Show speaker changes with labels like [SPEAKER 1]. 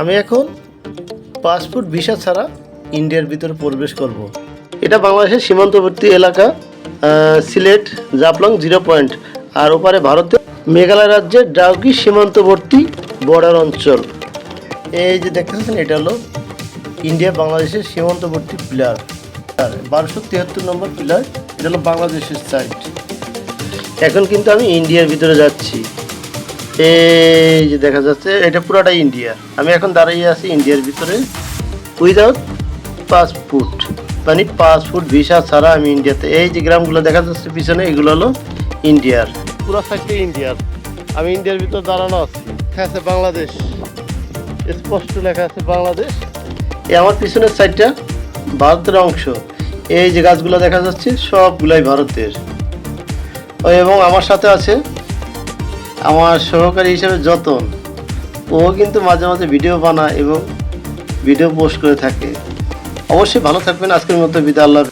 [SPEAKER 1] আমি এখন passport visa ছাড়া ইন্ডিয়ার ভিতরে প্রবেশ করব। এটা বাংলাদেশের সীমান্তবর্তী এলাকা সিলেট জাপলং জিরো পয়েন্ট, আর ওপারে ভারতের মেঘালয় রাজ্যের ডাউকি সীমান্তবর্তী বর্ডার অঞ্চল। এই যে দেখতেছেন, এটা হলো ইন্ডিয়া বাংলাদেশের সীমান্তবর্তী পিলার। আর বারোশো তিয়াত্তর নম্বর পিলার, এটা হলো বাংলাদেশের সাইড এখন কিন্তু আমি ইন্ডিয়ার ভিতরে যাচ্ছি। এই যে দেখা যাচ্ছে, এটা পুরোটা ইন্ডিয়া। আমি এখন দাঁড়িয়ে আছি ইন্ডিয়ার ভিতরে। উইদাউট পাসপোর্ট মানে পাসপোর্ট ভিসা ছাড়া আমি ইন্ডিয়াতে এই যে গ্রামগুলো দেখা যাচ্ছে পিছনে, এগুলো হলো ইন্ডিয়ার। পুরো সাইডটা ইন্ডিয়ার। আমি ইন্ডিয়ার ভিতর দাঁড়ানো আছি। লেখা আছে বাংলাদেশ। স্পষ্ট লেখা আছে বাংলাদেশ। এই আমার পিছনের সাইডটা ভারতের অংশ। এই যে গাছগুলো দেখা যাচ্ছে, সবগুলাই ভারতের। এবং আমার সাথে আছে আমার সহকারী হিসেবে যতন, ও কিন্তু মাঝে মাঝে ভিডিও বানায় এবং ভিডিও পোস্ট করে থাকে। অবশ্যই ভালো থাকবেন। আজকের মতো বিদায়, আল্লাহ